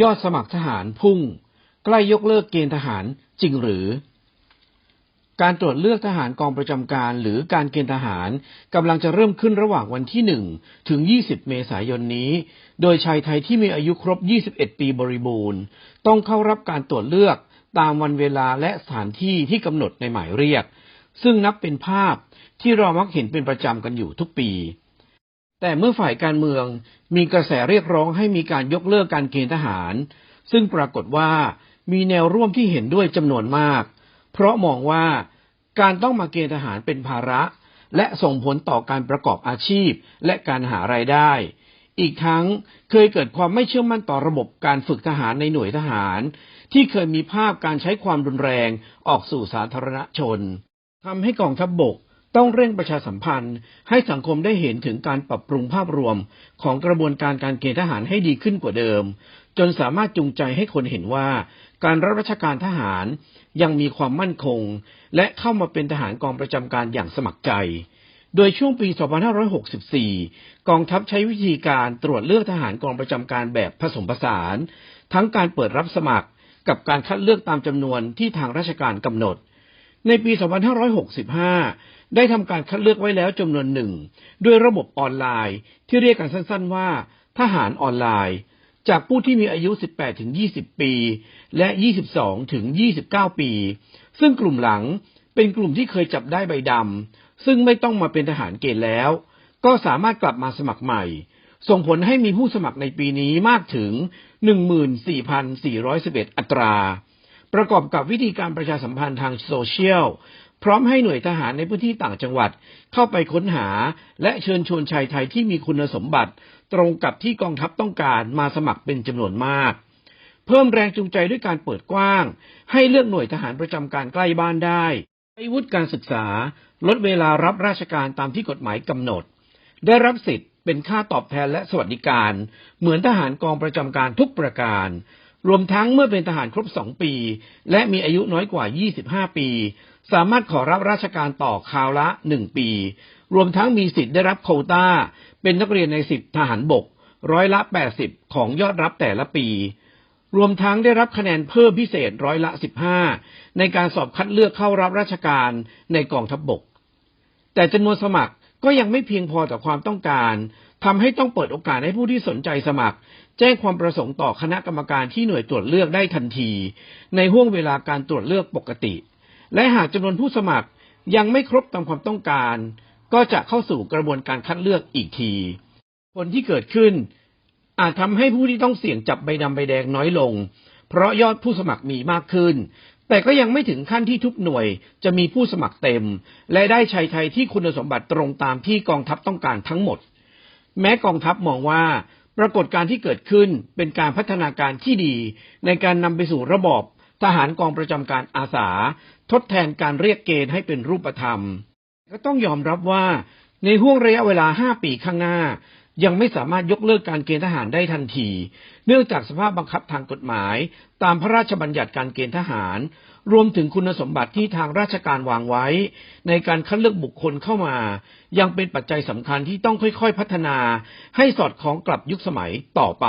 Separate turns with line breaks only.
ยอดสมัครทหารพุ่ง ใกล้ยกเลิกเกณฑ์ทหารจริงหรือ การตรวจเลือกทหารกองประจำการหรือการเกณฑ์ทหารกำลังจะเริ่มขึ้นระหว่างวันที่ 1 ถึง 20 เมษายนนี้ โดยชายไทยที่มีอายุครบ 21 ปีบริบูรณ์ ต้องเข้ารับการตรวจเลือกตามวันเวลาและสถานที่ที่กำหนดในหมายเรียก ซึ่งนับเป็นภาพที่เรามักเห็นเป็นประจำกันอยู่ทุกปี แต่เมื่อฝ่ายการเมืองมีกระแสเรียกร้องให้มีการยกเลิกการเกณฑ์ทหาร ซึ่งปรากฏว่ามีแนวร่วมที่เห็นด้วยจำนวนมาก เพราะมองว่าการต้องมาเกณฑ์ทหารเป็นภาระ และส่งผลต่อการประกอบอาชีพและการหารายได้ อีกทั้งเคยเกิดความไม่เชื่อมั่นต่อระบบการฝึกทหารในหน่วยทหาร ที่เคยมีภาพการใช้ความรุนแรงออกสู่สาธารณชนทำให้กองทัพบบก ต้องเร่งประชาสัมพันธ์ ให้สังคมได้เห็นถึงการปรับปรุงภาพรวมของกระบวนการการเกณฑ์ทหารให้ดีขึ้นกว่าเดิม จนสามารถจูงใจให้คนเห็นว่า การรับราชการทหารยังมีความมั่นคง และเข้ามาเป็นทหารกองประจำการอย่างสมัครใจ โดยช่วงปี 2564 กองทัพใช้วิธีการตรวจเลือกทหารกองประจำการแบบผสมผสาน ทั้งการเปิดรับสมัครกับการคัดเลือกตามจำนวนที่ทางราชการกำหนด ในปี 2565 ได้ทำการคัดเลือกไว้แล้วจำนวนหนึ่ง ด้วยระบบออนไลน์ที่เรียกกันสั้นๆว่า ทหารออนไลน์ จากผู้ที่มีอายุ 18-20 ปี และ 22-29 ปี ซึ่งกลุ่มหลังเป็นกลุ่มที่เคยจับได้ใบดำ ซึ่งไม่ต้องมาเป็นทหารเกณฑ์แล้ว ก็สามารถกลับมาสมัครใหม่ ส่งผลให้มีผู้สมัครในปีนี้มากถึง 14,411 อัตรา ประกอบกับวิธีการประชาสัมพันธ์ทางโซเชียล พร้อมให้หน่วยทหารในพื้นที่ต่างจังหวัด เข้าไปค้นหา และเชิญชวนชายไทยที่มีคุณสมบัติ ตรงกับที่กองทัพต้องการมาสมัครเป็นจำนวนมาก เพิ่มแรงจูงใจด้วยการเปิดกว้าง ให้เลือกหน่วยทหารประจำการใกล้บ้านได้ใช้วุฒิการศึกษา ลดเวลารับราชการตามที่กฎหมายกำหนด ได้รับสิทธิ์เป็นค่าตอบแทนและสวัสดิการ เหมือนทหารกองประจำการทุกประการ รวมทั้งเมื่อเป็นทหารครบสองปี และมีอายุน้อยกว่า 25 ปี สามารถขอรับราชการต่อคราวละ 1 ปี รวมทั้งมีสิทธิ์ได้รับโควตาเป็นนักเรียนในสิบทหารบก ร้อยละ 80 ของยอดรับแต่ละปี รวมทั้งได้รับคะแนนเพิ่มพิเศษร้อยละ 15 ในการสอบคัดเลือกเข้ารับราชการในกองทัพบบก แต่จำนวนสมัครก็ยังไม่เพียงพอต่อความต้องการ ทำให้ต้องเปิดโอกาสให้ผู้ที่สนใจสมัคร แจ้งความประสงค์ต่อคณะกรรมการที่หน่วยตรวจเลือกได้ทันที ในห่วงเวลาการตรวจเลือกปกติ และหากจำนวนผู้สมัครยังไม่ครบตามความต้องการ ก็จะเข้าสู่กระบวนการคัดเลือกอีกที ผลที่เกิดขึ้น อาจทำให้ผู้ที่ต้องเสี่ยงจับใบดำใบแดงน้อยลง เพราะยอดผู้สมัครมีมากขึ้น แต่ก็ยังไม่ถึงขั้นที่ทุกหน่วยจะมีผู้สมัครเต็ม และได้ชายไทยที่คุณสมบัติตรงตามที่กองทัพต้องการทั้งหมด แม้กองทัพมองว่าปรากฏการณ์ที่เกิดขึ้นเป็นการพัฒนาการที่ดี ในการนำไปสู่ระบอบทหารกองประจำการอาสา ทดแทนการเรียกเกณฑ์ให้เป็นรูปธรรม ก็ต้องยอมรับว่าในห่วงระยะเวลา 5 ปีข้างหน้า ยังไม่สามารถยกเลิกการเกณฑ์ทหารได้ทันที เนื่องจากสภาพบังคับทางกฎหมาย ตามพระราชบัญญัติการเกณฑ์ทหาร รวมถึงคุณสมบัติที่ทางราชการวางไว้ ในการคัดเลือกบุคคลเข้ามา ยังเป็นปัจจัยสำคัญที่ต้องค่อยๆพัฒนา ให้สอดคล้องกับยุคสมัยต่อไป